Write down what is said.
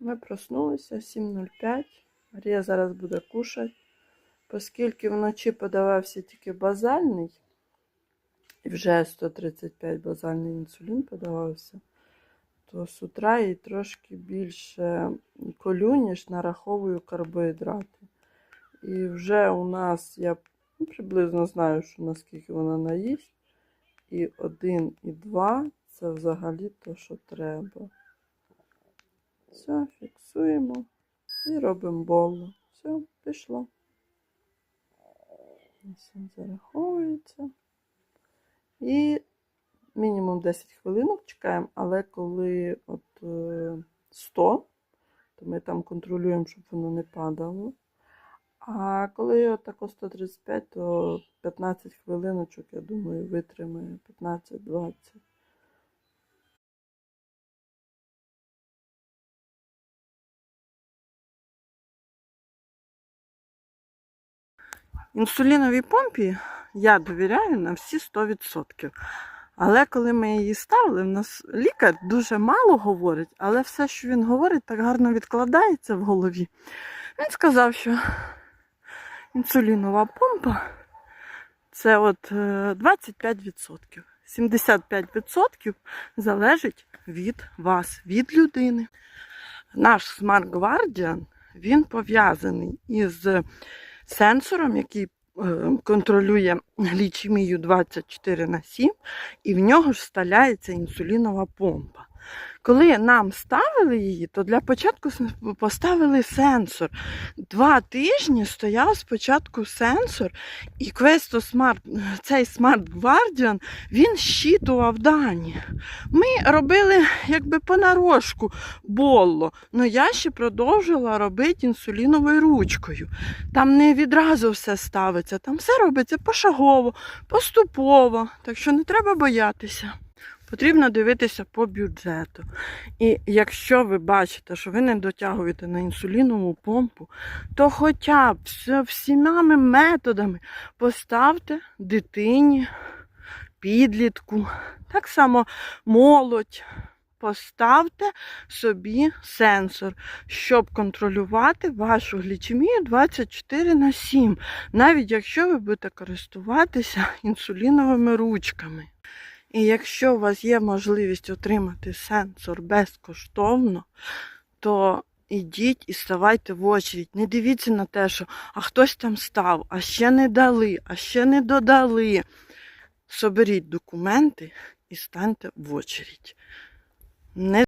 Ми проснулися 7.05. Марія зараз буде кушати. Оскільки вночі подавався тільки базальний, і вже 135 базальний інсулін подавався, то з утра їй трошки більше колю, ніж нараховую карбоїдрати. І вже у нас, я ну, приблизно знаю, що наскільки вона наїсть. І один, і два це взагалі то, що треба. Все, фіксуємо і робимо болу. Все, пішло. Все зараховується. І мінімум 10 хвилинок чекаємо, але коли от е, 100, то ми там контролюємо, щоб воно не падало. А коли отако 135, то 15 хвилиночок, я думаю, витримає 15-20. Інсуліновій помпі я довіряю на всі 100%. Але коли ми її ставили, в нас лікар дуже мало говорить, але все, що він говорить, так гарно відкладається в голові. Він сказав, що інсулінова помпа це от е, 25%. 75% залежить від вас, від людини. Наш Guardian, він пов'язаний із сенсором, який е, контролює глічемію 24 на 7, і в нього ж вставляється інсулінова помпа. Коли нам ставили її, то для початку поставили сенсор. Два тижні стояв спочатку сенсор, і Questo Smart, цей Smart Guardian, він щитував дані. Ми робили якби понарошку болло, але я ще продовжила робити інсуліновою ручкою. Там не відразу все ставиться, там все робиться пошагово, поступово, так що не треба боятися. Потрібно дивитися по бюджету. І якщо ви бачите, що ви не дотягуєте на інсулінову помпу, то хоча б вс- всіма методами поставте дитині, підлітку, так само молодь. Поставте собі сенсор, щоб контролювати вашу глічемію 24 на 7, навіть якщо ви будете користуватися інсуліновими ручками. І якщо у вас є можливість отримати сенсор безкоштовно, то ідіть і ставайте в очередь. Не дивіться на те, що а хтось там став, а ще не дали, а ще не додали. Соберіть документи і станьте в очередь. Не